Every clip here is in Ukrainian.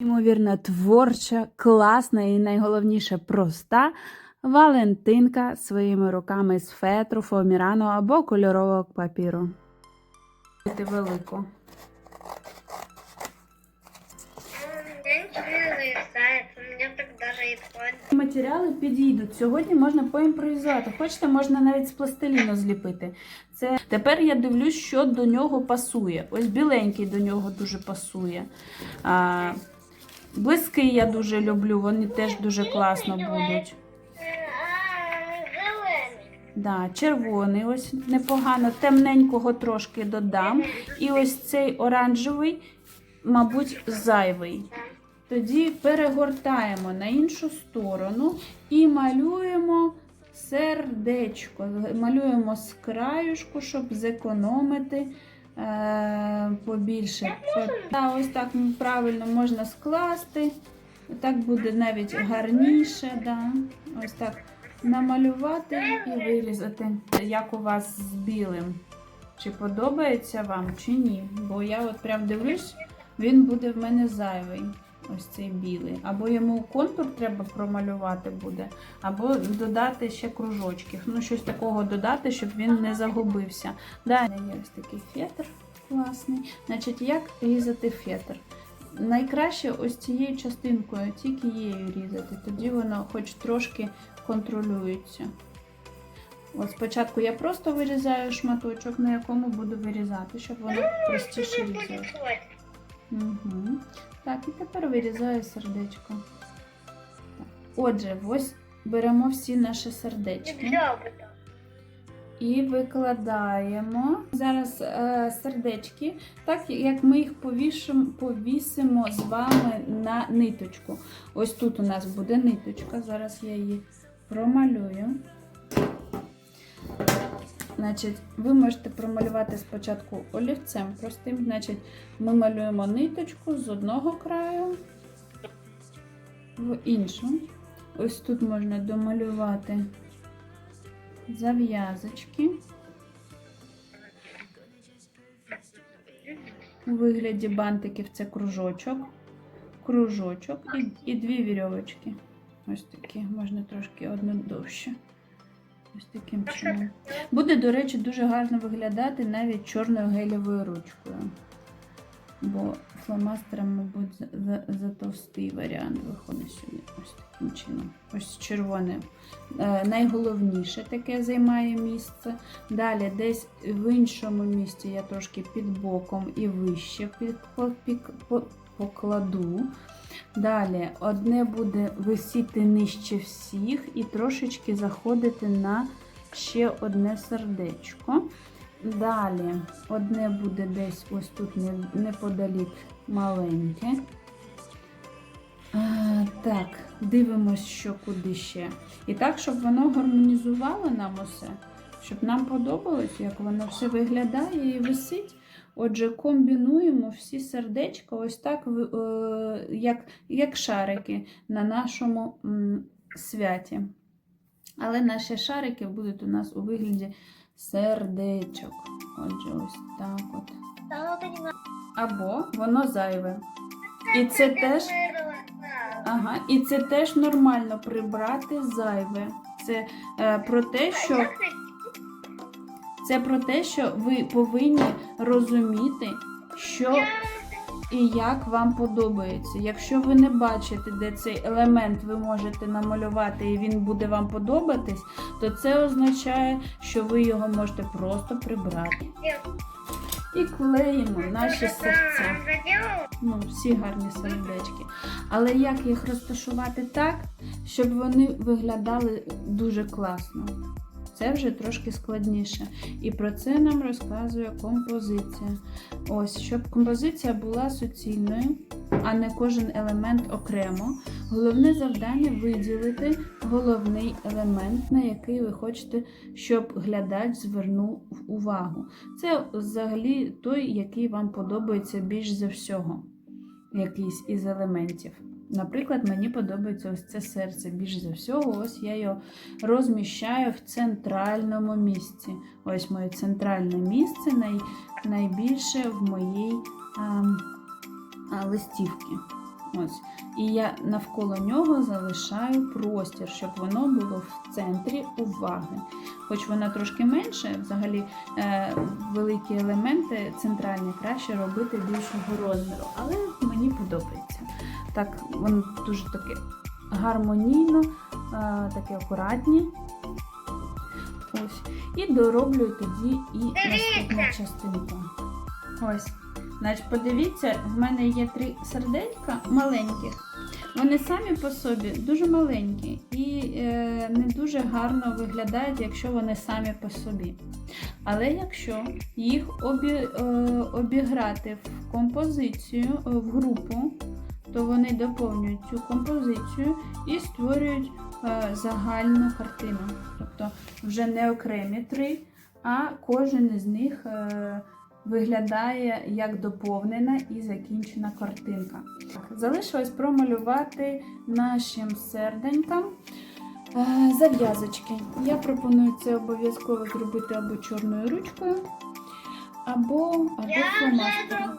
Ймовірно, творча, класна і найголовніше проста Валентинка своїми руками з фетру, фоамірану або кольорового папіру. Велику. Матеріали підійдуть. Сьогодні можна поімпровізувати. Хочете, можна навіть з пластиліну зліпити. Це тепер я дивлюсь, що до нього пасує. Ось біленький до нього дуже пасує. А, близький я дуже люблю, вони теж дуже класно будуть. Да, червоний, ось непогано, темненького трошки додам. І ось цей оранжевий, мабуть, зайвий. Тоді перегортаємо на іншу сторону і малюємо сердечко. Малюємо з краюшку, щоб зекономити побільше. Та, ось так правильно можна скласти. Так буде навіть гарніше. Да. Ось так намалювати і вирізати. Як у вас з білим? Чи подобається вам, чи ні? Бо я от прям дивлюсь, він буде в мене зайвий. Ось цей білий. Або йому контур треба промалювати буде, або додати ще кружочки. Ну, щось такого додати, щоб він не загубився. Далі є ось такий фетр класний. Значить, як різати фетр? Найкраще ось цією частинкою, тільки її різати, тоді воно хоч трошки контролюється. От спочатку я просто вирізаю шматочок, на якому буду вирізати, щоб воно простіше Мне різало. будет хватит. Угу. Так, і тепер вирізаю сердечко. Так. Отже, ось беремо всі наші сердечки і викладаємо зараз е, сердечки, так як ми їх повішимо, повісимо з вами на ниточку. Ось тут у нас буде ниточка, зараз я її промалюю. Значить, ви можете промалювати спочатку олівцем простим. Значить, ми малюємо ниточку з одного краю в іншу. Ось тут можна домалювати зав'язочки у вигляді бантиків це кружочок, кружочок і, і дві вірьовочки. Ось такі, можна трошки одну довше. Ось таким чином. Буде, до речі, дуже гарно виглядати навіть чорною гелєвою ручкою. Бо фломастером, мабуть, за, за, затовстий варіант виходить сюди. Ось таким чином. Ось червоне. Е, найголовніше таке займає місце. Далі, десь в іншому місці я трошки під боком і вище під, пік- по- покладу. Далі, одне буде висіти нижче всіх і трошечки заходити на ще одне сердечко. Далі, одне буде десь ось тут неподалік маленьке. Так, дивимось, що куди ще. І так, щоб воно гармонізувало нам усе, щоб нам подобалось, як воно все виглядає і висить. Отже, комбінуємо всі сердечка ось так, е, як, як шарики на нашому святі. Але наші шарики будуть у нас у вигляді сердечок. Отже, ось так от. Або воно зайве. І це теж. Ага, і це теж нормально прибрати зайве. Це е, про те, що це про те, що ви повинні розуміти, що і як вам подобається. Якщо ви не бачите, де цей елемент ви можете намалювати і він буде вам подобатись, то це означає, що ви його можете просто прибрати. І клеїмо наші серця. Ну, всі гарні сердечки. Але як їх розташувати так, щоб вони виглядали дуже класно? Це вже трошки складніше. І про це нам розказує композиція. Ось, щоб композиція була суцільною, а не кожен елемент окремо. Головне завдання виділити головний елемент, на який ви хочете, щоб глядач звернув увагу. Це взагалі той, який вам подобається більш за всього, якийсь із елементів. Наприклад, мені подобається ось це серце. Більш за всього, ось я його розміщаю в центральному місці. Ось моє центральне місце, най, найбільше в моїй а, а, листівці. Ось. І я навколо нього залишаю простір, щоб воно було в центрі уваги. Хоч вона трошки менше, взагалі е, великі елементи центральні краще робити більшого розміру, але мені подобається. Так, воно дуже таке гармонійно, е, таке акуратні. Ось. І дороблю тоді і наступну частинку. Ось. Значить, подивіться, в мене є три сердечка маленьких. Вони самі по собі дуже маленькі і е, не дуже гарно виглядають, якщо вони самі по собі. Але якщо їх обі, е, обіграти в композицію, е, в групу, то вони доповнюють цю композицію і створюють е, загальну картину. Тобто вже не окремі три, а кожен із них е, виглядає як доповнена і закінчена картинка. Залишилось промалювати нашим серденькам е, зав'язочки. Я пропоную це обов'язково зробити або чорною ручкою, або, або фломастером.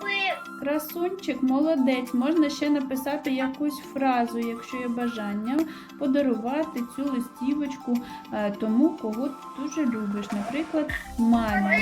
Красунчик, молодець. Можна ще написати якусь фразу, якщо є бажання, подарувати цю листівочку е, тому, кого ти дуже любиш. Наприклад, мамі.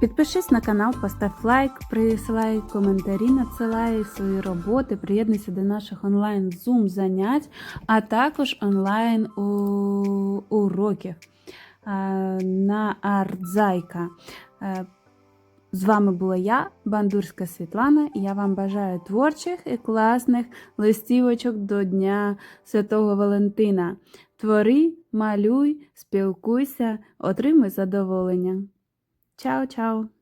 Підпишись на канал, постав лайк, присилай коментарі, надсилай свої роботи, приєднуйся до наших онлайн зум занять, а також онлайн уроків на Артзайка. Е, З вами була я, Бандурська Світлана, і я вам бажаю творчих і класних листівочок до Дня Святого Валентина. Твори, малюй, спілкуйся, отримуй задоволення. Ciao ciao。